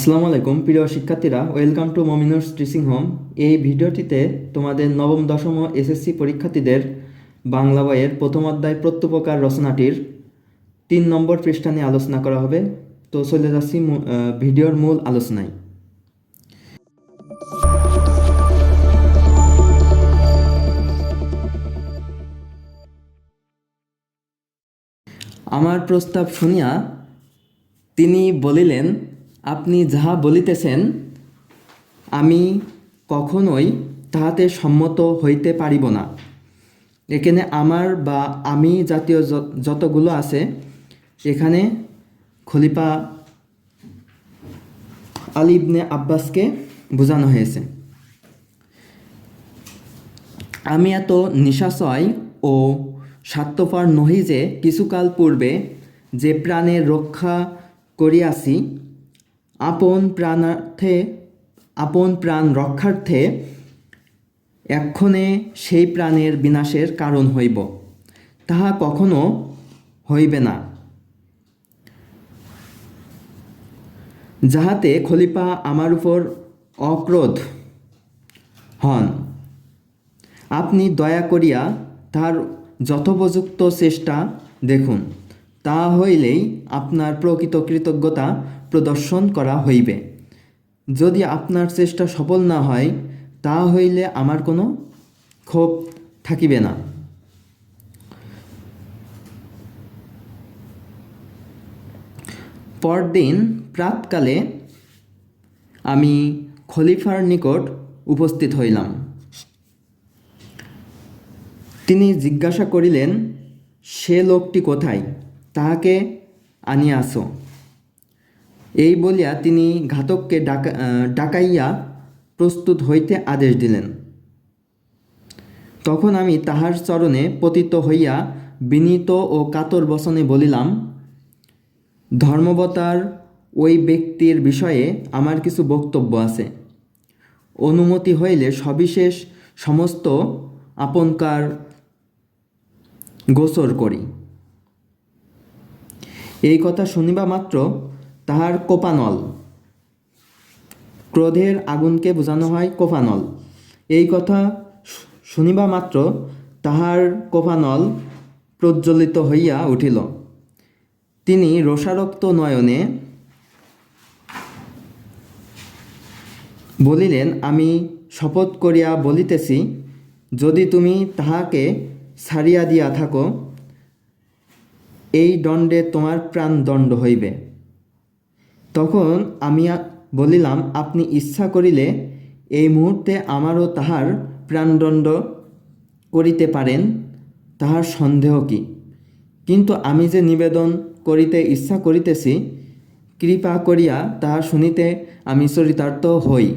আসসালামু আলাইকুম, প্রিয় শিক্ষার্থীরা। ওয়েলকাম টু মমিনুর স্ট্রিসিং হোম এই ভিডিওটিতে তোমাদের নবম, দশম এসএসসি পরীক্ষার্থীদের বাংলা বইয়ের প্রথম অধ্যায় প্রত্যুপকার রচনাটির তিন নম্বর পৃষ্ঠা নিয়ে আলোচনা করা হবে। তো চলে যাচ্ছি ভিডিওর মূল আলোচনায়। আমার প্রস্তাব শুনিয়া তিনি বলিলেন আপনি যাহা বলিতেছেন, আমি কখনোই তাহাতে সম্মত হইতে পারিব না। এখানে আমার বা আমি জাতীয় যতগুলো আছে, এখানে খলিফা আলিবনে আব্বাসকে বোঝানো হয়েছে। আমি এত নিশাশয় ও স্বার্থপর নহি যে কিছুকাল পূর্বে যে প্রাণের রক্ষা করিয়াছি আপন প্রাণার্থে, আপন প্রাণ রক্ষার্থে এক্ষণে সেই প্রাণের বিনাশের কারণ হইব। তাহা কখনো হইবে না। যাহাতে খলিফা আমার উপর অক্রোধ হন, আপনি দয়া করিয়া তার যথোপযুক্ত চেষ্টা দেখুন। তা হইলেই আপনার প্রকৃত কৃতজ্ঞতা প্রদর্শন করা হইবে। যদি আপনার চেষ্টা সফল না হয়, তা হইলে আমার কোনো ক্ষোভ থাকিবে না। পরদিন প্রাতকালে আমি খলিফার নিকট উপস্থিত হইলাম। তিনি জিজ্ঞাসা করিলেন, সে লোকটি কোথায়? তাহাকে আনিয়া আসো এই বলিয়া তিনি ঘাতককে ডাকা ডাকাইয়া প্রস্তুত হইতে আদেশ দিলেন। তখন আমি তাহার চরণে পতিত হইয়া বিনীত ও কাতর বসনে বলিলাম, ধর্মবতার ওই ব্যক্তির বিষয়ে আমার কিছু বক্তব্য আছে। অনুমতি হইলে সবিশেষ সমস্ত আপনকার গোসর করি। এই কথা শুনিবা মাত্র তাহার কোপানল। ক্রোধের আগুনকে বোঝানো হয় কোপানল। এই কথা শুনিবা মাত্র তাহার কোপানল প্রজ্বলিত হইয়া উঠিল। তিনি রোষারক্ত নয়নে বলিলেন, আমি শপথ করিয়া বলিতেছি, যদি তুমি তাহাকে ছাড়িয়া দিয়া থাকো এই দণ্ডে তোমার প্রাণদণ্ড হইবে। তখন আমি বলিলাম, আপনি ইচ্ছা করিলে এই মুহূর্তে আমারও তাহার প্রাণদণ্ড করিতে পারেন, তাহার সন্দেহ কি? কিন্তু আমি যে নিবেদন করিতে ইচ্ছা করিতেছি, কৃপা করিয়া তাহা শুনিতে আমি চরিতার্থ হই।